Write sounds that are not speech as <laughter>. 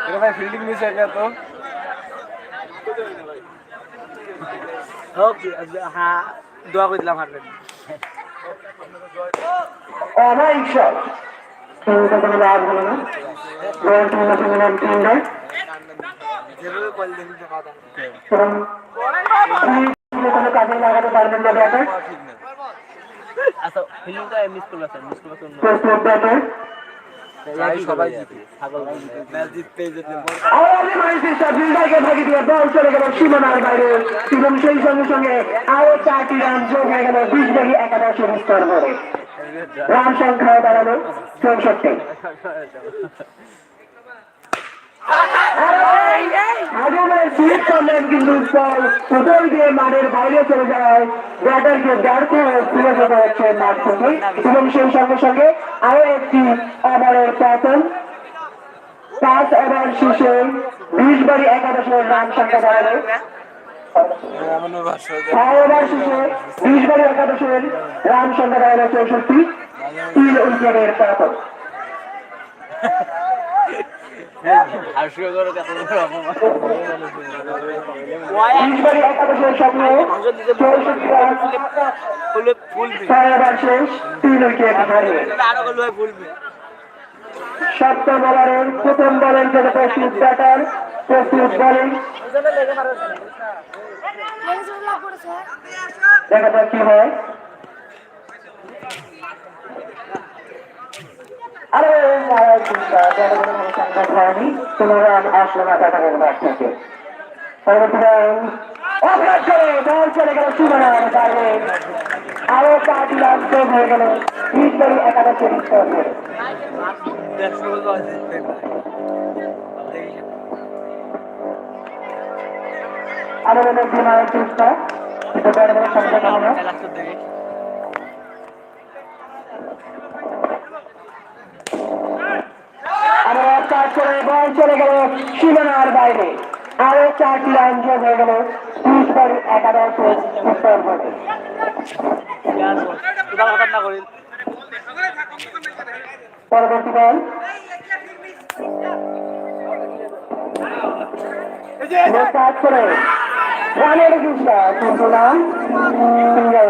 এটা ভাই fielding miss হয়ে গেল তো। হোক হ্যাঁ দোয়া করে দিলাম হারবেন। অনাইক শট কিন্তু কোনো লাভ হলো না। গোল টিমের সঙ্গে নাম তিনটা যেভাবে কল দিন কথা এবং কোনো কাজে লাগাতে পারবেন না ব্যাটার আচ্ছা ফিল্ডিংটা মিস করবে স্যার মিস করবে অন্য প্রস্তুত ব্যাটার তাই সবাই জিতে ম্যাচ জিততে যেতে আওয়ামী মানসিকতা বিলদারকে ভাগে দিয়ে বল চলে গেল সীমানার বাইরে। এবং সেই সঙ্গে সঙ্গে আরও চারটি রান যোগ হয়ে গেল বিশ ভাগী একাদশের স্তর করে রান সংখ্যা দাঁড়াল চৌষট্টি। <laughs> সুইপ করলেন কিন্তু উদয় দিয়ে মাঠের বাইরে চলে যাওয়ায় ব্যাটারকে ব্যর্থ হয়ে ফিরে যেতে হচ্ছে মাঠ থেকে। এবং সেই সঙ্গে সঙ্গে আরও একটি ওভারের পতন। পাঁচ ওভার শেষে বিশ বারি একাদশের রান সংখ্যা দাঁড়াল ছয় ওভার শেষে একাদশের রান সংখ্যা দাঁড়াল চৌষট্টি। তিন উইকেটের পতন। সপ্তম ওভারের প্রথম বলের জন্য প্রস্তুত ব্যাটার প্রস্তুত বোলিং দেখা যাক কি হয় সংকট হয়নি কোনো রান আসলো না টাটাকের ব্যাট থেকে বল চলে গেল সুমানার বাইরে আরও পাঁচ যোগ হয়ে কিন্তু বড় বড় সংকট হবে লাস্টের দিকে আমরা কাজ করে বল চলে গেল সীমানার বাইরে আরও চারটি রান যোগ হয়ে গেল। বিশ বারি একাদশ উত্তর হবে কোথাও কথা না করি পরবর্তী বল। কাজ করে রানের কিন্তু না সিঙ্গেল